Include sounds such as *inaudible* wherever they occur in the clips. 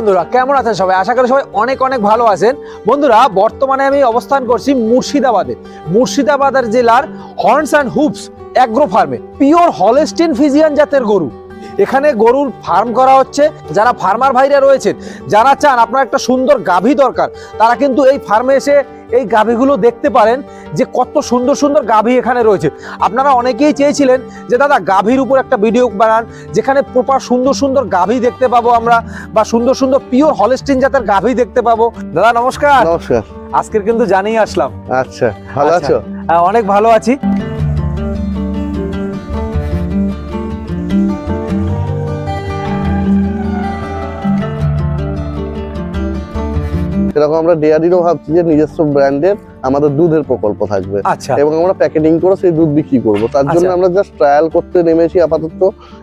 বন্ধুরা, কেমন আছেন সবাই? আশা করি সবাই অনেক অনেক ভালো আছেন। বন্ধুরা, বর্তমানে আমি অবস্থান করছি মুর্শিদাবাদে। মুর্শিদাবাদের জেলার হর্নস অ্যান্ড হুপস অ্যাগ্রো ফার্মে পিওর হলেস্টিন ফিজিয়ান জাতের গরু। এখানে গরুর ফার্ম করা হচ্ছে। যারা ফার্মার ভাইরা রয়েছেন, যারা চান আপনার একটা সুন্দর গাভী দরকার, তারা কিন্তু এই ফার্মে এসে এই গাভীগুলো দেখতে পারেন যে কত সুন্দর সুন্দর গাভী এখানে রয়েছে। আপনারা অনেকেই চেয়েছিলেন যে দাদা গাভীর উপর একটা ভিডিও বানান যেখানে প্রপার সুন্দর সুন্দর গাভী দেখতে পাবো আমরা বা সুন্দর সুন্দর পিওর হলেস্টিন জাতের গাভী দেখতে পাবো। দাদা নমস্কার। নমস্কার। আজকের কিন্তু জানিয়ে আসলাম। আচ্ছা ভালো আচ্ছা। আছো? আহ, অনেক ভালো আছি। সেরকম আমরা ডেয়ারিরও ভাবছি যে নিজস্ব ব্র্যান্ডের আমাদের দুধের প্রকল্প থাকবে। আচ্ছা। এবং আমরা প্যাকেটিং করে সেই দুধ বিক্রি করব। তার জন্য আচ্ছা। আমরা জাস্ট ট্রায়াল করতে নেমেছি আপাতত।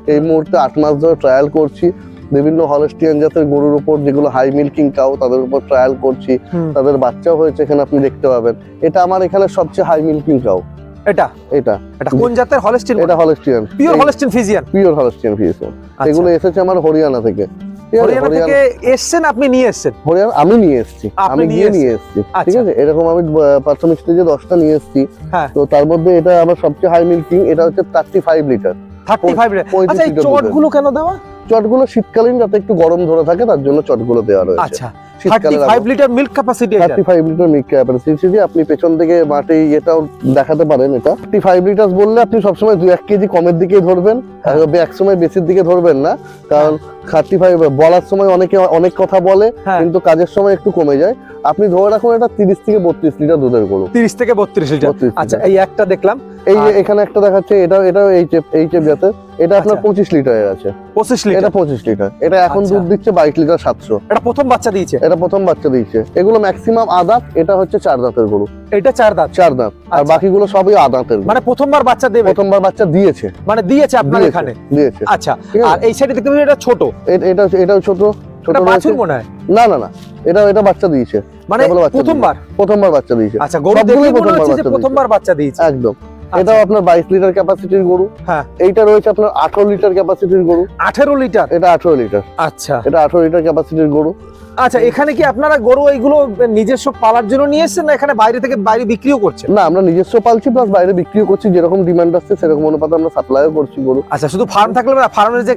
এই মুহূর্তে আট মাস ধরে ট্রায়াল করছি। বিভিন্ন হলস্টিয়ান জাতের গরুর উপর যেগুলো হাই মিল্কিং কাউ তাদের উপর ট্রায়াল করছি। তাদের বাচ্চাও হয়েছে এখানে আপনি দেখতে পাবেন। এটা আমার এখানে সবচেয়ে হাই মিল্কিং কাউ এটা? এটা। এটা কোন জাতের হলেস্টিন এটা Holstein pure Holstein Friesian pure Holstein Friesian এগুলো এসেছে আমার হরিয়ানা থেকে? হরিয়ানা থেকে এসেছেন আপনি নিয়ে এসেছেন? হরিয়ানা আমি নিয়ে এসেছি আমি গিয়ে নিয়ে এসেছি ঠিক আচ্ছা। আছে? এরকম আমি প্রাথমিক স্টেজে দশটা নিয়ে এসেছি। হ্যাঁ। তো তার মধ্যে এটা আমার সবচেয়ে হাই মিল্কিং এটা হচ্ছে thirty five litre thirty five পঁয়ত্রিশ আচ্ছা এই লিটার চটগুলো কেন দেওয়া? চটগুলো শীতকালীন যাতে একটু গরম ধরে থাকে তার জন্য চটগুলো দেওয়া রয়েছে। আচ্ছা থার্টি শীতকালে ফাইভ লিটার মিল্ক ক্যাপাসিটি এটা? Thirty five litre milk capacity আপনি পেছন থেকে মাটি এটাও দেখাতে পারেন এটা। থার্টি ফাইভ লিটার বললে আপনি সবসময় দু এক কেজি কমের দিকেই ধরবেন হ্যাঁ। এক সময় বেশির দিকে ধরবেন না কারণ থার্টি ফাইভ বলার সময় অনেকে অনেক কথা বলে হ্যাঁ। কিন্তু কাজের সময় একটু কমে যায়। আপনি ধরে রাখুন এটা তিরিশ থেকে বত্রিশ লিটার দুধের গরু। তিরিশ থেকে বত্রিশ লিটার। 32 লিটার। আচ্ছা এই একটা দেখলাম। এই যে এখানে একটা দেখাচ্ছে এটা এটা এই চেপ এই চেপ জাতের। এটা আপনার। পঁচিশ লিটারের আছে। পঁচিশ এটা লিটার পঁচিশ লিটার। এটা এখন আচ্ছা। দুধ দিচ্ছে বাইশ লিটার সাতশো। এটা প্রথম বাচ্চা দিয়েছে? এটা প্রথম বাচ্চা দিয়েছে। এগুলো ম্যাক্সিমাম আদাত এটা হচ্ছে চার দাঁতের গরু। এটা চার দাঁত? চার দাঁত। আর আচ্ছা। বাকিগুলো সবই আদাঁতের। মানে প্রথমবার বাচ্চা দেবে? প্রথমবার বাচ্চা দিয়েছে। মানে দিয়েছে আপনার এখানে? দিয়েছে। আচ্ছা। আর এই সাইডে দেখতে পাচ্ছি এটা ছোট। এটা এটাও ছোট। ছোট বাছুর মনে হয়? না না না। এটা এটা বাচ্চা দিয়েছে। মানে প্রথমবার? প্রথমবার বাচ্চা দিয়েছে। আচ্ছা গরু দেখে মনে প্রথমবার হচ্ছে যে প্রথমবার বাচ্চা দিয়েছে। একদম। আচ্ছা, এটাও আপনার বাইশ লিটার ক্যাপাসিটির গরু। হ্যাঁ। এইটা রয়েছে আপনার আঠারো লিটার ক্যাপাসিটির গরু। আঠেরো লিটার? এটা আঠারো লিটার। আচ্ছা। এটা আঠারো লিটার ক্যাপাসিটির গরু। আচ্ছা এখানে কি আপনারা গরু এইগুলো নিজস্ব পালার জন্য নিয়ে এসেছেন না এখানে বাইরে থেকে বাইরে বিক্রিও করছেন? না আমরা নিজস্ব পালছি প্লাস বাইরে বিক্রিও করছি যেরকম ডিমান্ড আসছে সেরকম অনুপাতে আমরা সাপ্লাইও করছি গরু। আচ্ছা শুধু ফার্ম থাকলে না ফার্মের যে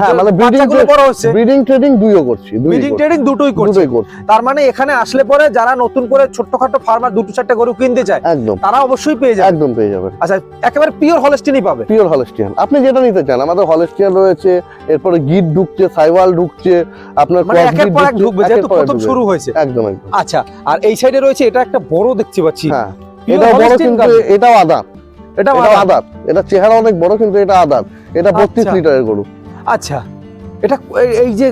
হ্যাঁ, মানে বাচ্চাগুলো বড় হচ্ছে। ব্রিডিং ট্রেডিং দুইও করছি ব্রিডিং ট্রেডিং দুটোই করছি। তার মানে এখানে আসলে পরে যারা নতুন করে ছোট্টখাটো ফার্মার দুটো চারটে গরু কিনতে চায় একদম। তারা অবশ্যই পেয়ে যাবে। একদম পেয়ে যাবেন আচ্ছা একেবারে পিওর হলস্টিনই পাবে। পিওর হলস্টিয়ান আপনি যেটা নিতে চান আমাদের হলস্টিয়ান রয়েছে এরপরে গিট ঢুকছে সাইওয়াল ঢুকছে আপনার ঢুকবে যেহেতু প্রথম শুরু হয়েছে। একদম একদম। আচ্ছা আর এই সাইডে রয়েছে এটা একটা বড় দেখতে পাচ্ছি। হ্যাঁ এটাও এটা বড় কিন্তু এটাও আদার এটা আদার এটা চেহারা অনেক বড় কিন্তু এটা আদার এটা বত্রিশ আচ্ছা। লিটারের গরু। আচ্ছা এটা এই- যে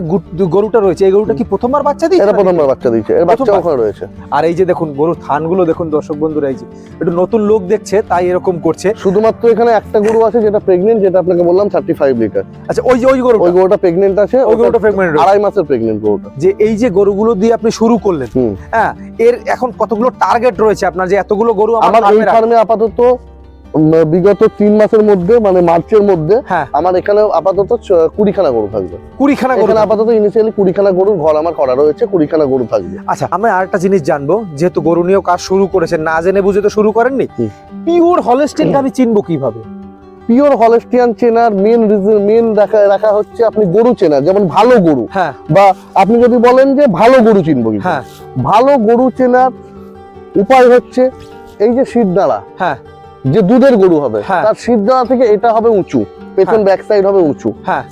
গরুটা রয়েছে এই গরুটা কি প্রথমবার বাচ্চা দিয়েছে এটা প্রথমবার বাচ্চা দিচ্ছে এর বাচ্চা ওখানে রয়েছে। আর এই যে দেখুন গরুর থানগুলো দেখুন দর্শক বন্ধুরা এই যে একটু নতুন লোক দেখছে তাই এরকম করছে। শুধুমাত্র এখানে একটা গরু আছে যেটা প্রেগনেন্ট যেটা আপনাকে বললাম থার্টি ফাইভ লিটার আচ্ছা ওই যে ওই গরু ওই গরুটা প্রেগনেন্ট আছে ওই গরুটা প্রেগনেন্ট আড়াই মাসের প্রেগনেন্ট গরুটা। যে এই যে গরুগুলো দিয়ে আপনি শুরু করলেন হ্যাঁ এর এখন কতগুলো টার্গেট রয়েছে আপনার যে এতগুলো গরু আমার ফার্মে আপাতত বিগত তিন মাসের মধ্যে মানে মার্চের মধ্যে হ্যাঁ। আমার এখানে আপাতত কুড়িখানা গরু থাকবে। কুড়িখানা গরু আপাতত ইনিশিয়ালি কুড়িখানা গরুর ঘর আমার করা রয়েছে কুড়িখানা গরু থাকবে। আচ্ছা আমি আরেকটা জিনিস জানব যেহেতু গরু নিয়েও কাজ শুরু করেছেন না জেনে বুঝে তো শুরু করেননি। পিওর হলেস্টিন আমি চিনবো কীভাবে? পিওর হলেস্টিয়ান চেনার মেন রিজন মেন রাখা রাখা হচ্ছে আপনি গরু চেনার যেমন ভালো গরু। হ্যাঁ। বা আপনি যদি বলেন যে ভালো গরু চিনবো হ্যাঁ। ভালো গরু চেনার উপায় হচ্ছে এই যে শিরদাঁড়া হ্যাঁ। যে দুধের গরু হবে হ্যাঁ। তার শিরদাঁড়া থেকে এটা হবে উঁচু পেছন। ব্যাক সাইড হবে উঁচু। হ্যাঁ।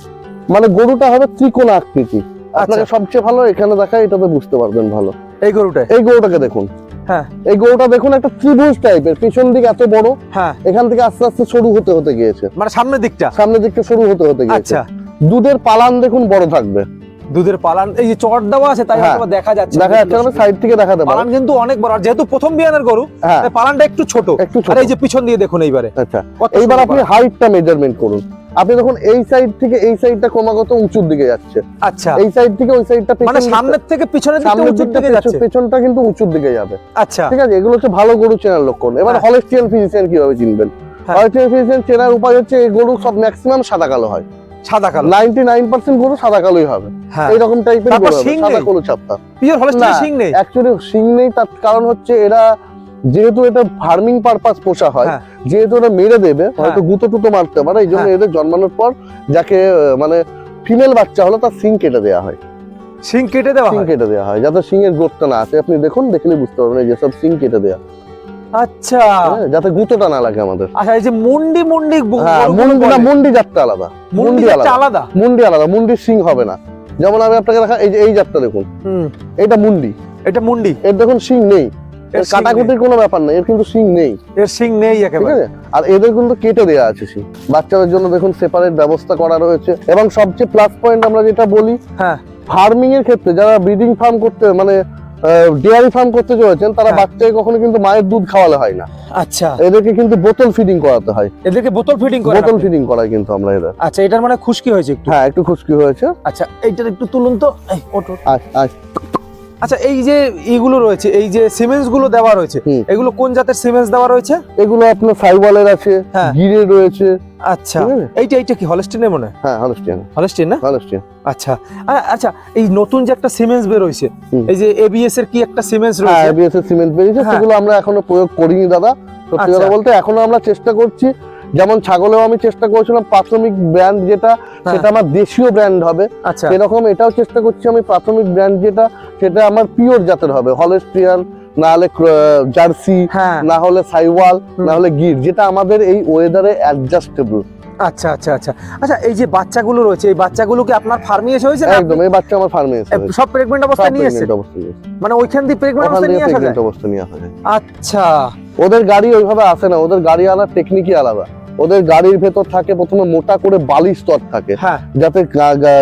মানে গরুটা হবে ত্রিকোণ আকৃতি। আপনাকে আচ্ছা। সবচেয়ে ভালো এখানে দেখা এটাতে বুঝতে পারবেন ভালো। এই গরুটা এই গরুটাকে দেখুন। হ্যাঁ। এই গরুটা দেখুন একটা ত্রিভুজ টাইপের পিছন দিক এত বড় হ্যাঁ। এখান থেকে আস্তে আস্তে সরু হতে হতে গিয়েছে। মানে সামনের দিকটা? সামনের দিকটা সরু হতে হতে গিয়েছে। আচ্ছা। দুধের পালান দেখুন বড় থাকবে। দুধের পালান এই যে চট দেওয়া আছে তাই হ্যাঁ। হয়তো দেখা যাচ্ছে। দেখা যাচ্ছে আমি সাইড থেকে দেখাতে পালান কিন্তু অনেক বড় আর যেহেতু প্রথম বিয়ানের গরু হ্যাঁ। তাই পালানটা একটু ছোট। আর এই যে পিছন দিয়ে দেখুন এইবারে। আচ্ছা। এইবার আপনি হাইটটা মেজারমেন্ট করুন। আপনি দেখুন এই সাইড থেকে এই সাইডটা ক্রমাগত উঁচুর দিকে যাচ্ছে। আচ্ছা। এই সাইড থেকে ওই সাইডটা মানে সামনের থেকে পিছনের দিকে উঁচুর দিকে যাচ্ছে। পেছন- পেছনটা কিন্তু উঁচুর দিকে যাবে। আচ্ছা। ঠিক আছে? এগুলো হচ্ছে ভালো গরু চেনার লক্ষণ। এবার। হলেস্টিয়ান ফিজিশিয়ান কীভাবে চিনবেন। হলেস্টিয়ান ফিজিশিয়ান চেনার উপায় হচ্ছে এই গরু সব ম্যাক্সিমাম সাদা কালো হয়। সাদা কালো। নাইনটি নাইন পার্সেন্ট গরু সাদা কালোই হবে। হ্যাঁ। এইরকম টাইপের গরু সাদা কালো চাপটা। পিওর নেই। অ্যাকচুয়ালি শিং নেই তার কারণ হচ্ছে এরা যেহেতু এটা ফার্মিং পারপাস পোষা হয় হ্যাঁ। যেহেতু এটা মেরে দেবে হয়তো গুঁতো টুতো মারতে পারে এই জন্য হ্যাঁ। এদের জন্মানোর পর যাকে মানে ফিমেল বাচ্চা হলো তার সিং কেটে দেওয়া হয়। সিং কেটে দেওয়া সিং কেটে দেওয়া হয় যাতে সিং এর গ্রোথটা না আসে। আপনি দেখুন দেখলে বুঝতে পারবেন এই যে সব সিং কেটে দেওয়া আচ্ছা। হ্যাঁ, যাতে গুঁতোটা না লাগে আমাদের। আচ্ছা এই যে মুন্ডি মুন্ডি হ্যাঁ মুন্ডি না মুন্ডি জাতটা আলাদা। মুন্ডি আলাদা। মুন্ডি আলাদা। মুন্ডির সিং হবে না। যেমন আমি আপনাকে দেখা এই যে এই জাতটা দেখুন। এইটা মুন্ডি। এটা মুন্ডি। এর দেখুন সিং এর নেই। কাটাকুটির কোনো ব্যাপার নেই। এর কিন্তু সিং নেই। এর সিং নেই একেবারে। আর এদের কিন্তু কেটে দেওয়া আছে সিং। বাচ্চাদের জন্য দেখুন সেপারেট ব্যবস্থা করা রয়েছে। এবং সবচেয়ে প্লাস পয়েন্ট আমরা যেটা বলি হ্যাঁ। ফার্মিং এর ক্ষেত্রে যারা ব্রিডিং ফার্ম করতে মানে ডেয়ারি ফার্ম করতে চলেছেন তারা হ্যাঁ। বাচ্চাকে কখনো কিন্তু মায়ের দুধ খাওয়ালে হয় না। আচ্ছা। এদেরকে কিন্তু বোতল ফিডিং করাতে হয়। এদেরকে বোতল ফিডিং করা বোতল ফিডিং করায় কিন্তু আমরা এদের। আচ্ছা এটার মানে খুশকি হয়েছে একটু? হ্যাঁ একটু খুশকি হয়েছে। আচ্ছা এইটার একটু তুলুন তো। ওঠ। আচ্ছা আচ্ছা আচ্ছা এই যে এইগুলো রয়েছে এই যে সিমেন্টসগুলো দেওয়া রয়েছে। এগুলো কোন জাতের সিমেন্টস দেওয়া রয়েছে এগুলো আপনার সাইওয়ালের আছে হ্যাঁ। গিরে রয়েছে আচ্ছা এইটা এইটা কি হলস্টিনের মনে হয় হ্যাঁ হলস্টিয়ান হলস্টিন না হলস্টিয়ান আচ্ছা আচ্ছা এই নতুন যে একটা সিমেন্টস বের হুম। এই যে এবিএস এর কি একটা সিমেন্টস হ্যাঁ রয়েছে এবিএস এর সিমেন্ট বেরিয়েছে হ্যাঁ। সেগুলো আমরা এখনও প্রয়োগ করিনি দাদা সত্যি আচ্ছা। কথা বলতে এখনও আমরা চেষ্টা করছি যেমন ছাগলেও আমি চেষ্টা করেছিলাম প্রাথমিক ব্র্যান্ড যেটা সেটা আমার দেশীয় ব্র্যান্ড হবে। আচ্ছা। সেরকম এটাও চেষ্টা করছি আমি প্রাথমিক ব্র্যান্ড যেটা সেটা আমার পিওর জাতের হবে। হলেস্ট্রিয়ান না হলে জার্সি হ্যাঁ। না হলে সাইওয়াল না হলে গির যেটা আমাদের এই ওয়েদারে অ্যাডজাস্টেবল আচ্ছা আচ্ছা আচ্ছা। আচ্ছা এই যে বাচ্চাগুলো রয়েছে এই বাচ্চাগুলো কি আপনার ফার্মে এসে হয়েছে একদম এই বাচ্চা আমার ফার্মে এসে সব প্রেগনেন্ট অবস্থায় নিয়ে এসেছে? অবস্থা নিয়ে এসেছে। মানে ওইখান দিয়ে প্রেগনেন্ট ওখান অবস্থায় নিয়ে আসা যায়? আচ্ছা। ওদের গাড়ি ওইভাবে আসে না ওদের গাড়ি আনার টেকনিকই আলাদা। ওদের গাড়ির ভেতর থাকে প্রথমে মোটা করে বালি স্তর থাকে হ্যাঁ। যাতে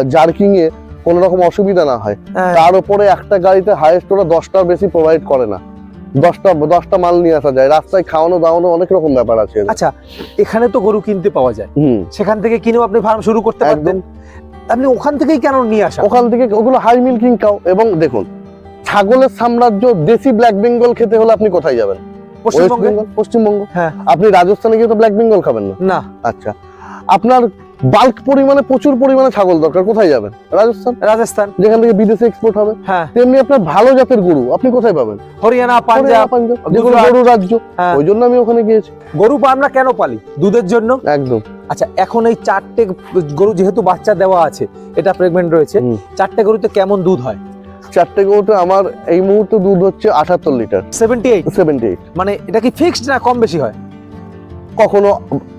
জার্কিং এ কোনো রকম অসুবিধা না হয়। হ্যাঁ। তার উপরে একটা গাড়িতে হাইয়েস্ট ওরা দশটার বেশি প্রোভাইড করে না। দশটা দশটা মাল নিয়ে আসা যায়। রাস্তায় খাওয়ানো দাওয়ানো অনেক রকম ব্যাপার আছে আচ্ছা এখানে তো গরু কিনতে পাওয়া যায়। হুম। সেখান থেকে কিনেও আপনি ফার্ম শুরু করতে একদম। আপনি ওখান থেকেই কেন নিয়ে আসা? ওখান থেকে ওগুলো হাই মিল্কিং কাউ এবং দেখুন ছাগলের সাম্রাজ্য দেশি ব্ল্যাক বেঙ্গল খেতে হলে আপনি কোথায় যাবেন? পশ্চিমবঙ্গে? পশ্চিমবঙ্গ? হ্যাঁ। আপনি রাজস্থানে গিয়ে তো ব্ল্যাক বেঙ্গল খাবেন না? না। আচ্ছা। আপনার বাল্ক পরিমাণে প্রচুর পরিমাণে ছাগল দরকার কোথায় যাবেন? রাজস্থান? রাজস্থান। যেখান থেকে বিদেশে এক্সপোর্ট হবে। হ্যাঁ। তেমনি আপনার ভালো জাতের গরু আপনি কোথায় পাবেন? হরিয়ানা পাঞ্জাব যেগুলো গরু রাজ্য। হ্যাঁ। ওই জন্য আমি ওখানে গিয়েছি। গরু আমরা কেন পালি? দুধের জন্য? একদম। আচ্ছা এখন এই চারটে গরু যেহেতু বাচ্চা দেওয়া আছে এটা প্রেগনেন্ট রয়েছে চারটে গরুতে কেমন দুধ হয়? চারটে গরুতে আমার এই মুহূর্তে দুধ হচ্ছে আঠাত্তর litre. Seventy eight seventy eight মানে এটা কি ফিক্সড না কম বেশি হয়? কখনো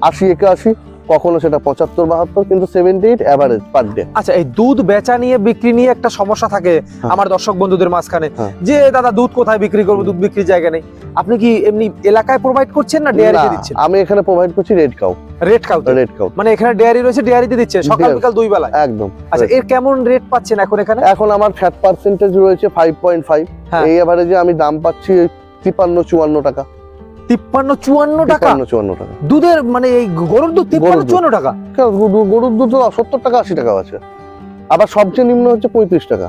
আশি একাশি? কখনো সেটা পঁচাত্তর বাহাত্তর কিন্তু seventy eight average per day আচ্ছা এই দুধ বেচা নিয়ে বিক্রি নিয়ে একটা সমস্যা থাকে আমার দর্শক বন্ধুদের মাঝখানে। হ্যাঁ। যে দাদা দুধ কোথায় বিক্রি করব? দুধ বিক্রির জায়গা নেই। আপনি কি এমনি এলাকায় প্রোভাইড করছেন না ডেয়ারিতে দিচ্ছেন? আমি এখানে প্রোভাইড করছি রেড কাউ রেট কাউতে রেড কাউ মানে এখানে ডেয়ারি রয়েছে ডেয়ারিতে দিচ্ছে? সকাল বিকাল দুই বেলায়? একদম। আচ্ছা এর কেমন রেট পাচ্ছেন এখন এখানে? এখন আমার ফ্যাট পার্সেন্টেজ রয়েছে ফাইভ পয়েন্ট ফাইভ হ্যাঁ। এই এভারেজে আমি দাম পাচ্ছি তিপ্পান্ন চুয়ান্ন টাকা। তিপ্পান্ন চুয়ান্ন টাকা। চুয়ান্ন টাকা। দুধের মানে এই গরুর দুধ তিপ্পান্ন চুয়ান্ন টাকা? গরুর দুধ সত্তর টাকা আশি টাকা আছে। আবার সবচেয়ে নিম্ন হচ্ছে পঁয়ত্রিশ টাকা।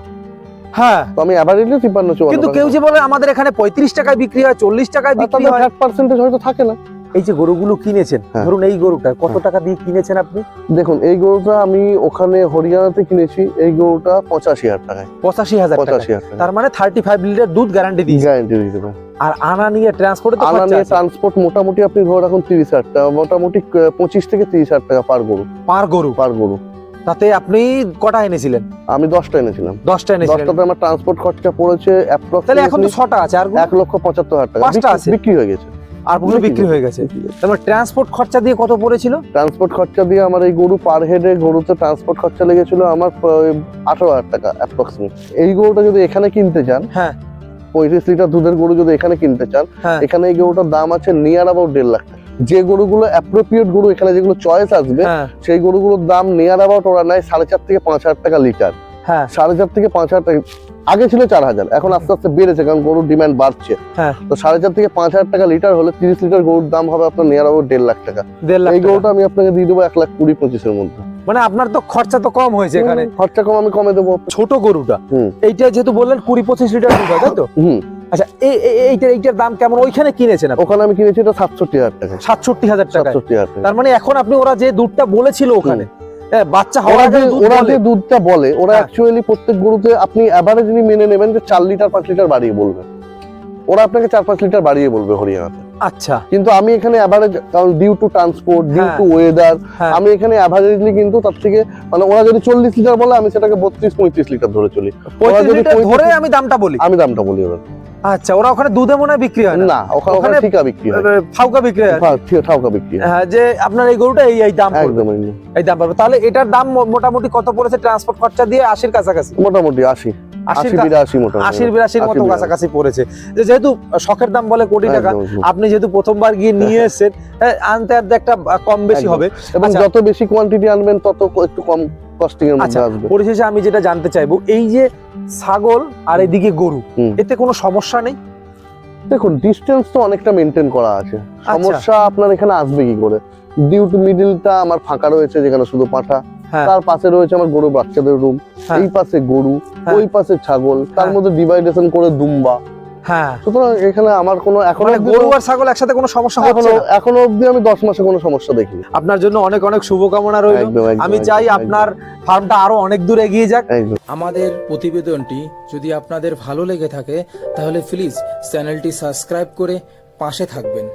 হ্যাঁ। তো আমি অ্যাভারেজলি তিপ্পান্ন চুয়ান্ন কিন্তু কেউ যে বলে আমাদের এখানে পঁয়ত্রিশ টাকায় বিক্রি হয় চল্লিশ টাকায় বিক্রি হয়। ফ্যাট পার্সেন্টেজ হয়তো থাকে না। এই যে গরুগুলো কিনেছেন হ্যাঁ। ধরুন এই গরুটা কত টাকা দিয়ে কিনেছেন আপনি? দেখুন এই গরুটা আমি ওখানে হরিয়ানাতে কিনেছি এই গরুটা পঁচাশি হাজার টাকায়। পঁচাশি হাজার টাকা পঁচাশি হাজার টাকা তার মানে থার্টি ফাইভ লিটার দুধ গ্যারান্টি দিয়ে গ্যারান্টি দিতে পারে। আর আনা নিয়ে ট্রান্সপোর্টে আনা নিয়ে ট্রান্সপোর্ট মোটামুটি আপনি ধরে রাখুন তিরিশ হাজার টাকা মোটামুটি পঁচিশ থেকে তিরিশ হাজার টাকা পার গরু। পার গরু? পার গরু। তাতে আপনি কটা এনেছিলেন? আমি দশটা এনেছিলাম। দশটা এনেছিলেন। দশটাতে আমার ট্রান্সপোর্ট খরচা পড়েছে তাহলে এখন তো ছটা আছে আর এক লক্ষ পঁচাত্তর হাজার টাকা। পাঁচটা আছে। বিক্রি হয়ে গেছে। আর পুরো বিক্রি হয়ে গেছে। তারপর ট্রান্সপোর্ট খরচা দিয়ে কত পড়েছিল? ট্রান্সপোর্ট খরচা দিয়ে আমার এই গরু পার হেডে গরুতে ট্রান্সপোর্ট খরচা লেগেছিল আমার আঠারো হাজার টাকা অ্যাপ্রক্সিমেট এই গরুটা যদি এখানে কিনতে চান হ্যাঁ। পঁয়ত্রিশ লিটার দুধের গরু যদি এখানে কিনতে চান হ্যাঁ। এখানে এই গরুটার দাম আছে নিয়ার অ্যাবাউট দেড় লাখ টাকা। যে গরুগুলো অ্যাপ্রোপ্রিয়েট গরু এখানে যেগুলো চয়েস আসবে হ্যাঁ। সেই গরুগুলোর দাম নিয়ার অ্যাবাউট ওরা নেয় সাড়ে চার থেকে পাঁচ হাজার টাকা লিটার। হ্যাঁ। সাড়ে চার থেকে পাঁচ হাজার টাকা আগে ছিল চার হাজার এখন আস্তে আস্তে বেড়েছে কারণ গরুর ডিমান্ড বাড়ছে। হ্যাঁ। তো সাড়ে চার থেকে পাঁচ হাজার টাকা লিটার হলে তিরিশ লিটার গরুর দাম হবে আপনার নিয়ার অ্যাবাউট দেড় লাখ টাকা। এই গরুটা আমি আপনাকে দিয়ে দেবো এক লাখ কুড়ি পঁচিশের মধ্যে। মানে আপনার তো খরচা তো কম হয়েছে এখানে। খরচা কম আমি কমে দেবো। ছোট গরুটা। এইটা যেহেতু বললেন কুড়ি পঁচিশ লিটার দুধ হয় তাই তো? আচ্ছা এই এই- এইটার এইটার দাম কেমন? ওইখানে কিনেছেন ওখানে আমি কিনেছি এটা সাতষট্টি হাজার টাকা। সাতষট্টি হাজার টাকা। তার মানে এখন আপনি ওরা যে দুধটা বলেছিল ওখানে এ, বাচ্চা হওয়ার ওরা যে দুধটা বলে ওরা হ্যাঁ। অ্যাকচুয়ালি প্রত্যেক গরুতে আপনি মেনে নেবেন যে চার লিটার পাঁচ লিটার বাড়িয়ে বলবে ওরা আপনাকে চার পাঁচ লিটার বাড়িয়ে বলবে হরিয়ানাতে। আচ্ছা। কিন্তু আমি এখানে অ্যাভারেজ কারণ due to transport due. To weather. আমি এখানে অ্যাভারেজলি কিন্তু তার থেকে মানে ওরা যদি চল্লিশ লিটার বলে আমি সেটাকে বত্রিশ পঁয়ত্রিশ লিটার ধরে চলি। যদি ধরে আমি দামটা বলি? আমি দামটা বলি ওরা আচ্ছা ওরা ওখানে দুধে মনে বিক্রি হয় না? ওখানে ওখানে ঠিকা বিক্রি হয়। ফাউকা বিক্রি হয়? ঠাউকা বিক্রি হয়। হ্যাঁ, যে আপনার এই গরুটা এই এই দাম একদম। এই দাম পড়বে। তাহলে এটার দাম মোটামুটি কত পড়েছে ট্রান্সপোর্ট খরচা দিয়ে? আশির কাছাকাছি। মোটামুটি আশি। মতো কাছাকাছি পড়েছে। যেহেতু শখের দাম বলে কোটি টাকা। আপনি যেহেতু প্রথমবার গিয়ে *laughs* নিয়ে এসেছেন হ্যাঁ, আনতে আনতে একটা কম বেশি হবে। এবং আচ্ছা। যত বেশি কোয়ান্টিটি আনবেন তত একটু কম কস্টিং এর মধ্যে আচ্ছা আসবে। পরিশেষে আমি যেটা জানতে চাইব এই যে ছাগল আর এদিকে গরু এতে কোনো সমস্যা নেই? দেখুন ডিস্টেন্স তো অনেকটা মেনটেন করা আছে। আচ্ছা। সমস্যা আপনার এখানে আসবে কি করে? ডিউ টু মিডিলটা আমার ফাঁকা রয়েছে যেখানে শুধু পাঠা। তার পাশে রয়েছে আমার গরু বাচ্চাদের রুম হ্যাঁ। এই পাশে গরু হ্যাঁ। ওই পাশে ছাগল তার হ্যাঁ। মধ্যে ডিভাইডেশন করে দুম্বা। হ্যাঁ। সুতরাং এখানে আমার কোনো এখনও মানে গরু আর ছাগল একসাথে কোনো সমস্যা হচ্ছে না? এখনও অবধি আমি দশ মাসে কোনো সমস্যা দেখিনি। আপনার জন্য অনেক অনেক শুভকামনা রইল। আমি চাই আপনার ফার্মটা আরও অনেক দূর এগিয়ে যাক। আমাদের প্রতিবেদনটি যদি আপনাদের ভালো লেগে থাকে তাহলে প্লিজ চ্যানেলটি সাবস্ক্রাইব করে পাশে থাকবেন।